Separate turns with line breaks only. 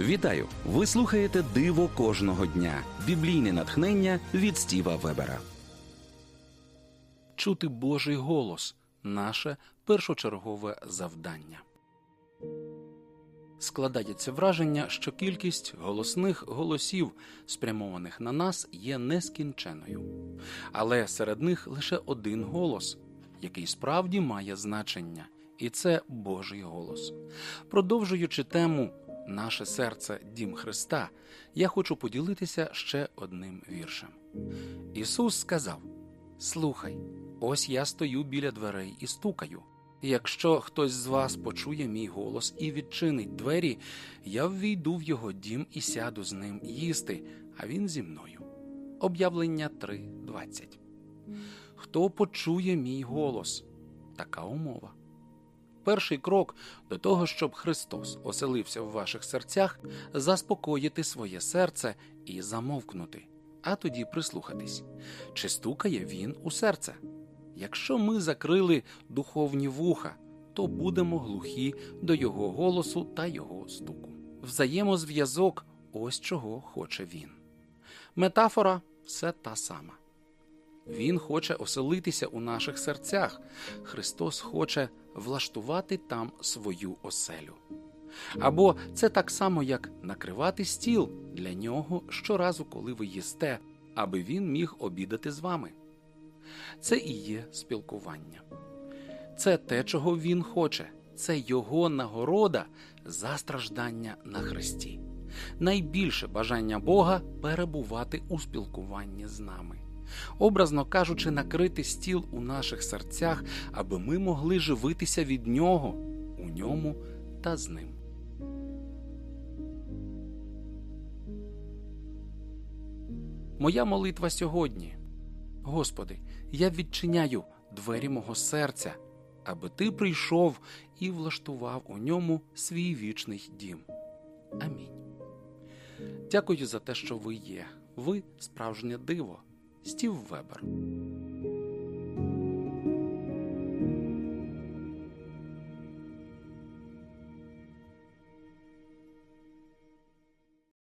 Вітаю! Ви слухаєте Диво кожного дня. Біблійне натхнення від Стіва Вебера.
Чути Божий голос наше першочергове завдання. Складається враження, що кількість голосних голосів, спрямованих на нас, є нескінченою. Але серед них лише один голос, який справді має значення, і це Божий голос. Продовжуючи тему Наше серце Дім Христа, я хочу поділитися ще одним віршем. Ісус сказав: Слухай, ось я стою біля дверей і стукаю. Якщо хтось з вас почує мій голос і відчинить двері, я ввійду в його дім і сяду з ним їсти, а він зі мною. Об'явлення 3.20 Хто почує мій голос? Така умова. Перший крок до того, щоб Христос оселився в ваших серцях, заспокоїти своє серце і замовкнути, а тоді прислухатись, чи стукає він у серце. Якщо ми закрили духовні вуха, то будемо глухі до його голосу та його стуку. Взаємозв'язок ось чого хоче він. Метафора все та сама. Він хоче оселитися у наших серцях. Христос хоче влаштувати там свою оселю. Або це так само, як накривати стіл для нього щоразу, коли ви їсте, аби він міг обідати з вами. Це і є спілкування. Це те, чого він хоче, це його нагорода за страждання на Христі. Найбільше бажання Бога перебувати у спілкуванні з нами образно кажучи, накрити стіл у наших серцях, аби ми могли живитися від нього, у ньому та з ним. Моя молитва сьогодні. Господи, я відчиняю двері мого серця, аби Ти прийшов і влаштував у ньому свій вічний дім. Амінь. Дякую за те, що ви є. Ви справжнє диво. Стів Вебер.